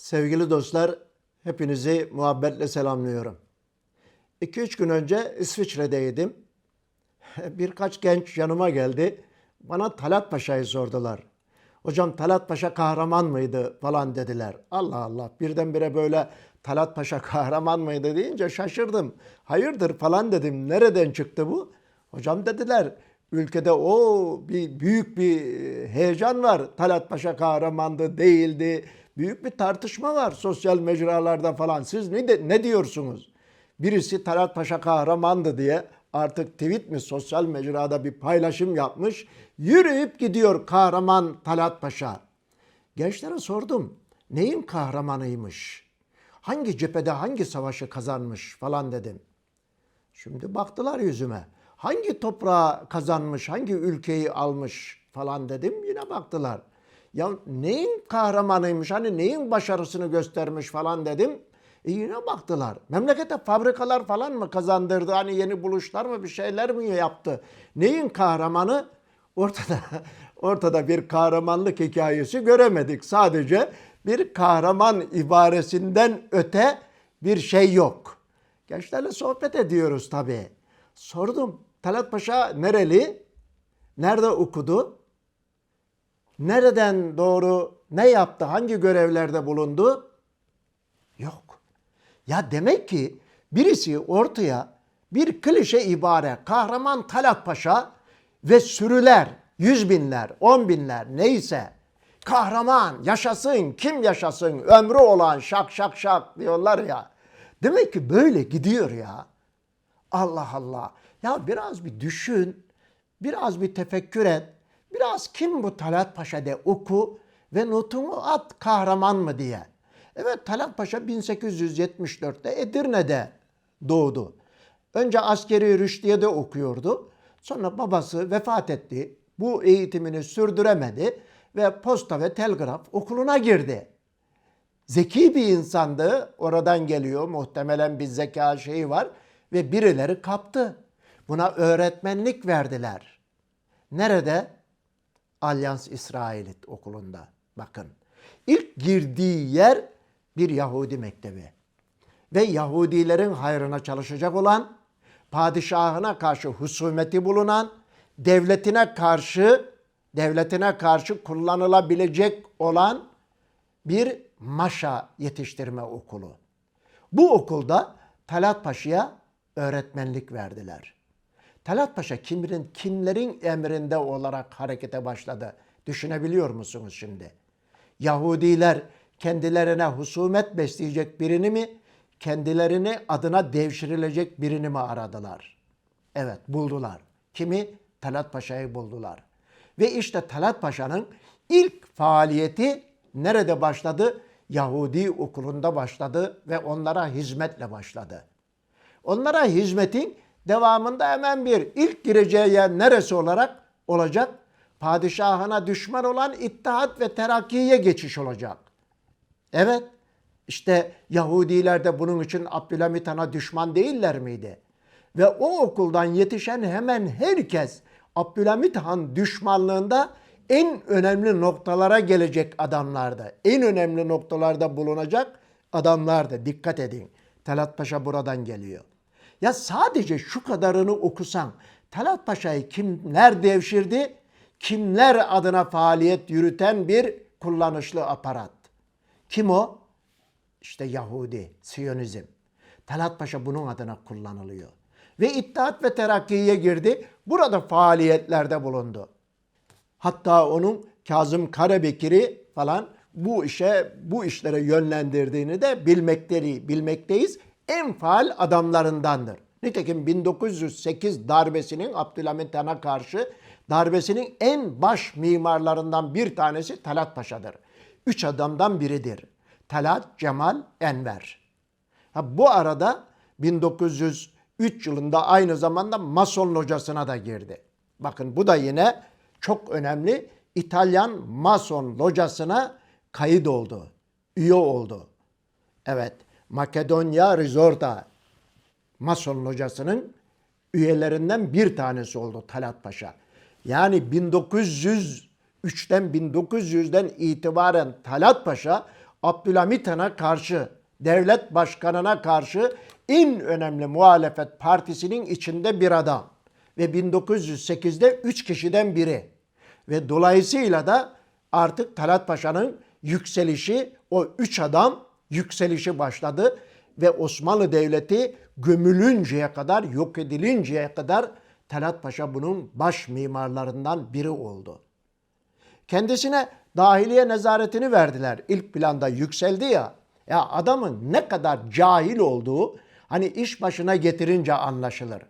Sevgili dostlar, hepinizi muhabbetle selamlıyorum. 2-3 gün önce İsviçre'deydim. Birkaç genç yanıma geldi. Bana Talat Paşa'yı sordular. Hocam Talat Paşa kahraman mıydı falan dediler. Allah Allah birdenbire böyle Talat Paşa kahraman mıydı deyince şaşırdım. Hayırdır falan dedim. Nereden çıktı bu? Hocam dediler ülkede o bir büyük bir heyecan var. Talat Paşa kahramandı, değildi. Büyük bir tartışma var sosyal mecralarda falan. Siz ne de, ne diyorsunuz? Birisi Talat Paşa kahramandı diye artık tweet mi sosyal mecrada bir paylaşım yapmış. Yürüyüp gidiyor kahraman Talat Paşa. Gençlere sordum. Neyin kahramanıymış? Hangi cephede hangi savaşı kazanmış falan dedim. Şimdi baktılar yüzüme. Hangi toprağı kazanmış, hangi ülkeyi almış falan dedim. Yine baktılar. Ya neyin kahramanıymış, hani neyin başarısını göstermiş falan dedim. E yine baktılar. Memlekete fabrikalar falan mı kazandırdı? Hani yeni buluşlar mı bir şeyler mi yaptı? Neyin kahramanı? Ortada ortada bir kahramanlık hikayesi göremedik. Sadece bir kahraman ibaresinden öte bir şey yok. Gençlerle sohbet ediyoruz tabii. Sordum. Talat Paşa nereli? Nerede okudu? Nereden doğru ne yaptı? Hangi görevlerde bulundu? Yok. Ya demek ki birisi ortaya bir klişe ibare kahraman Talat Paşa ve sürüler, yüz binler, on binler neyse kahraman yaşasın, kim yaşasın, ömrü olan şak şak şak diyorlar ya. Demek ki böyle gidiyor ya. Allah Allah. Ya biraz bir düşün, biraz bir tefekkür et. Biraz kim bu Talat Paşa de oku ve notunu at kahraman mı diye. Evet Talat Paşa 1874'te Edirne'de doğdu. Önce askeri rüştiye'de okuyordu. Sonra babası vefat etti. Bu eğitimini sürdüremedi ve posta ve telgraf okuluna girdi. Zeki bir insandı. Oradan geliyor. Muhtemelen bir zeka şeyi var. Ve birileri kaptı. Buna öğretmenlik verdiler. Nerede? Alyans İsrailit okulunda. Bakın. İlk girdiği yer bir Yahudi mektebi. Ve Yahudilerin hayrına çalışacak olan, padişahına karşı husumeti bulunan, devletine karşı devletine karşı kullanılabilecek olan bir maşa yetiştirme okulu. Bu okulda Talat Paşa'ya öğretmenlik verdiler. Talat Paşa kimlerin, kimlerin emrinde olarak harekete başladı? Düşünebiliyor musunuz şimdi? Yahudiler kendilerine husumet besleyecek birini mi, kendilerini adına devşirilecek birini mi aradılar? Evet buldular. Kimi? Talat Paşa'yı buldular. Ve işte Talat Paşa'nın ilk faaliyeti nerede başladı? Yahudi okulunda başladı ve onlara hizmetle başladı. Onlara hizmetin devamında hemen bir ilk gireceği yer neresi olarak olacak? Padişahına düşman olan İttihat ve Terakki'ye geçiş olacak. Evet, işte Yahudiler de bunun için Abdülhamit Han'a düşman değiller miydi? Ve o okuldan yetişen hemen herkes Abdülhamit Han düşmanlığında en önemli noktalara gelecek adamlardı. En önemli noktalarda bulunacak adamlardı. Dikkat edin. Talat Paşa buradan geliyor. Ya sadece şu kadarını okusan Talat Paşa'yı kimler devşirdi? Kimler adına faaliyet yürüten bir kullanışlı aparat? Kim o? İşte Yahudi, Siyonizm. Talat Paşa bunun adına kullanılıyor. Ve İttihat ve Terakki'ye girdi. Burada faaliyetlerde bulundu. Hatta onun Kazım Karabekir'i falan bu işe, bu işlere yönlendirdiğini de bilmekleri, bilmekteyiz. En faal adamlarındandır. Nitekim 1908 darbesinin Abdülhamit Han'a karşı darbesinin en baş mimarlarından bir tanesi Talat Paşa'dır. Üç adamdan biridir. Talat, Cemal, Enver. Ha, bu arada 1903 yılında aynı zamanda Mason locasına da girdi. Bakın bu da yine çok önemli. İtalyan Mason locasına kayıt oldu. Üye oldu. Evet. Makedonya Risorta Mason locasının üyelerinden bir tanesi oldu Talat Paşa. Yani 1903'ten 1900'den itibaren Talat Paşa Abdülhamit Han'a karşı, devlet başkanına karşı en önemli muhalefet partisinin içinde bir adam. Ve 1908'de 3 kişiden biri. Ve dolayısıyla da artık Talat Paşa'nın yükselişi, o üç adam yükselişi başladı. Ve Osmanlı Devleti gömülünceye kadar, yok edilinceye kadar Talat Paşa bunun baş mimarlarından biri oldu. Kendisine dahiliye nezaretini verdiler. İlk planda yükseldi ya. Ya adamın ne kadar cahil olduğu hani iş başına getirince anlaşılır.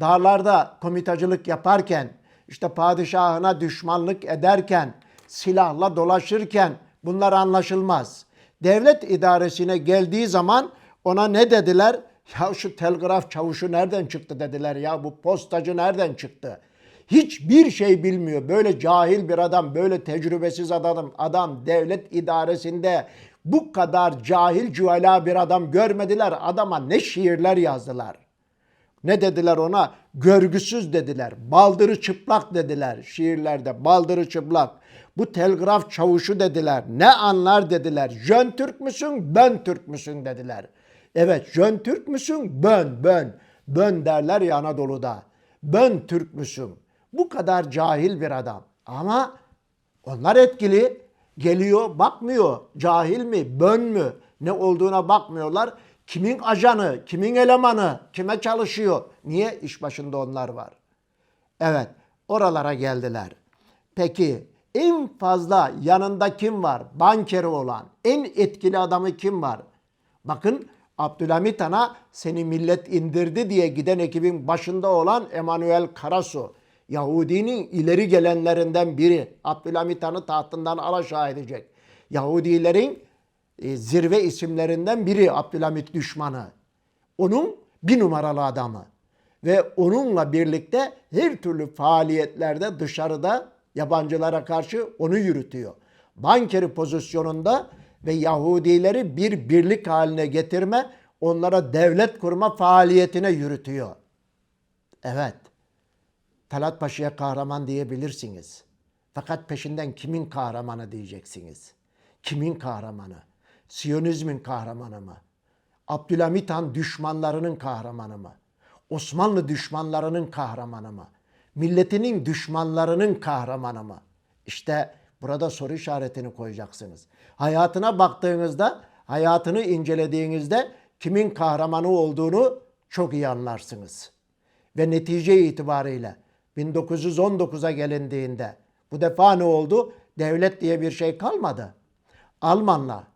Dağlarda komitacılık yaparken, işte padişahına düşmanlık ederken, silahla dolaşırken bunlar anlaşılmaz. Devlet idaresine geldiği zaman ona ne dediler? Ya şu telgraf çavuşu nereden çıktı dediler ya bu postacı nereden çıktı? Hiçbir şey bilmiyor. Böyle cahil bir adam, böyle tecrübesiz adam, adam devlet idaresinde bu kadar cahil cüela bir adam görmediler. Adama ne şiirler yazdılar. Ne dediler ona? Görgüsüz dediler. Baldırı çıplak dediler şiirlerde. Baldırı çıplak. Bu telgraf çavuşu dediler. Ne anlar dediler. Jön Türk müsün, bön Türk müsün dediler. Evet, jön Türk müsün, bön, bön. Bön derler ya Anadolu'da. Bön Türk müsün? Bu kadar cahil bir adam. Ama onlar etkili. Geliyor, bakmıyor. Cahil mi, bön mü? Ne olduğuna bakmıyorlar. Kimin ajanı, kimin elemanı, kime çalışıyor? Niye? iş başında onlar var. Evet, oralara geldiler. Peki en fazla yanında kim var? Bankeri olan, en etkili adamı kim var? Bakın Abdülhamit Han'a seni millet indirdi diye giden ekibin başında olan Emanuel Karasu. Yahudinin ileri gelenlerinden biri. Abdülhamit Han'ı tahtından alaşağı edecek. Yahudilerin e, zirve isimlerinden biri Abdülhamit düşmanı. Onun bir numaralı adamı. Ve onunla birlikte her türlü faaliyetlerde dışarıda yabancılara karşı onu yürütüyor. Bankeri pozisyonunda ve Yahudileri bir birlik haline getirme, onlara devlet kurma faaliyetine yürütüyor. Evet, Talat Paşa'ya kahraman diyebilirsiniz. Fakat peşinden kimin kahramanı diyeceksiniz. Kimin kahramanı? Siyonizmin kahramanı mı? Abdülhamit Han düşmanlarının kahramanı mı? Osmanlı düşmanlarının kahramanı mı? Milletinin düşmanlarının kahramanı mı? İşte burada soru işaretini koyacaksınız. Hayatına baktığınızda, hayatını incelediğinizde kimin kahramanı olduğunu çok iyi anlarsınız. Ve netice itibariyle 1919'a gelindiğinde bu defa ne oldu? Devlet diye bir şey kalmadı. Almanla,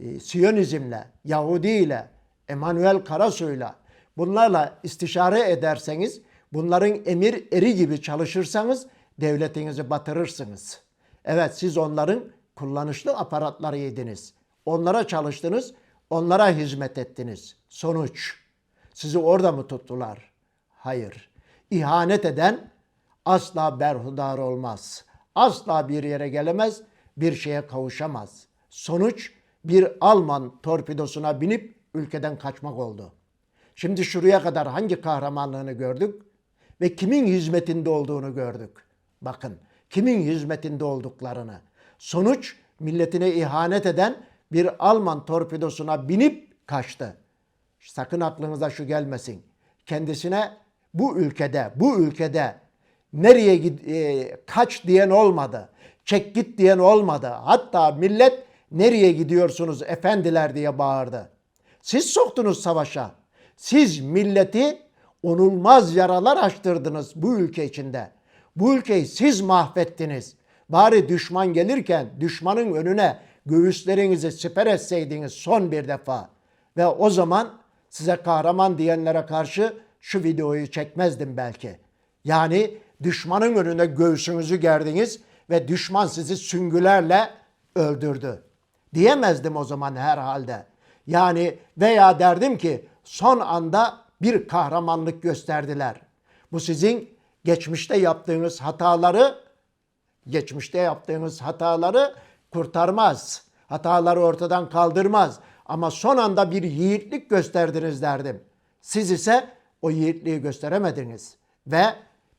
e, Siyonizmle, Yahudi ile, Emanuel Karasu'yla bunlarla istişare ederseniz, bunların emir eri gibi çalışırsanız devletinizi batırırsınız. Evet siz onların kullanışlı aparatlarıydınız. Onlara çalıştınız, onlara hizmet ettiniz. Sonuç sizi orada mı tuttular? Hayır. İhanet eden asla berhudar olmaz. Asla bir yere gelemez, bir şeye kavuşamaz. Sonuç bir Alman torpidosuna binip ülkeden kaçmak oldu. Şimdi şuraya kadar hangi kahramanlığını gördük ve kimin hizmetinde olduğunu gördük. Bakın kimin hizmetinde olduklarını. Sonuç milletine ihanet eden bir Alman torpidosuna binip kaçtı. Sakın aklınıza şu gelmesin. Kendisine bu ülkede, bu ülkede nereye gid e, kaç diyen olmadı. Çek git diyen olmadı. Hatta millet nereye gidiyorsunuz efendiler diye bağırdı. Siz soktunuz savaşa. Siz milleti onulmaz yaralar açtırdınız bu ülke içinde. Bu ülkeyi siz mahvettiniz. Bari düşman gelirken düşmanın önüne göğüslerinizi siper etseydiniz son bir defa. Ve o zaman size kahraman diyenlere karşı şu videoyu çekmezdim belki. Yani düşmanın önüne göğsünüzü gerdiniz ve düşman sizi süngülerle öldürdü. Diyemezdim o zaman herhalde. Yani veya derdim ki son anda bir kahramanlık gösterdiler. Bu sizin geçmişte yaptığınız hataları geçmişte yaptığınız hataları kurtarmaz. Hataları ortadan kaldırmaz. Ama son anda bir yiğitlik gösterdiniz derdim. Siz ise o yiğitliği gösteremediniz. Ve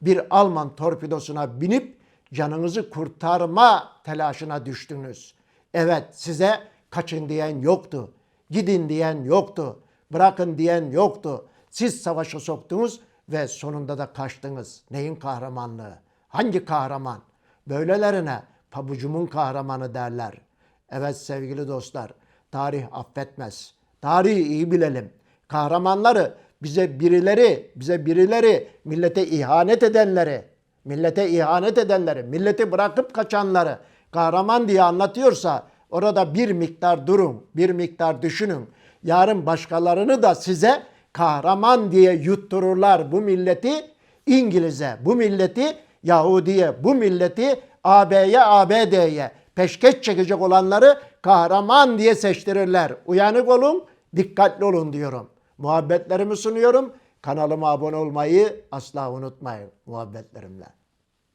bir Alman torpidosuna binip canınızı kurtarma telaşına düştünüz. Evet size kaçın diyen yoktu. Gidin diyen yoktu. Bırakın diyen yoktu. Siz savaşa soktunuz ve sonunda da kaçtınız. Neyin kahramanlığı? Hangi kahraman? Böylelerine pabucumun kahramanı derler. Evet sevgili dostlar, tarih affetmez. Tarihi iyi bilelim. Kahramanları bize birileri, bize birileri millete ihanet edenleri, millete ihanet edenleri, milleti bırakıp kaçanları kahraman diye anlatıyorsa orada bir miktar durun, bir miktar düşünün. Yarın başkalarını da size kahraman diye yuttururlar bu milleti İngiliz'e, bu milleti Yahudi'ye, bu milleti AB'ye, ABD'ye peşkeş çekecek olanları kahraman diye seçtirirler. Uyanık olun, dikkatli olun diyorum. Muhabbetlerimi sunuyorum. Kanalıma abone olmayı asla unutmayın muhabbetlerimle.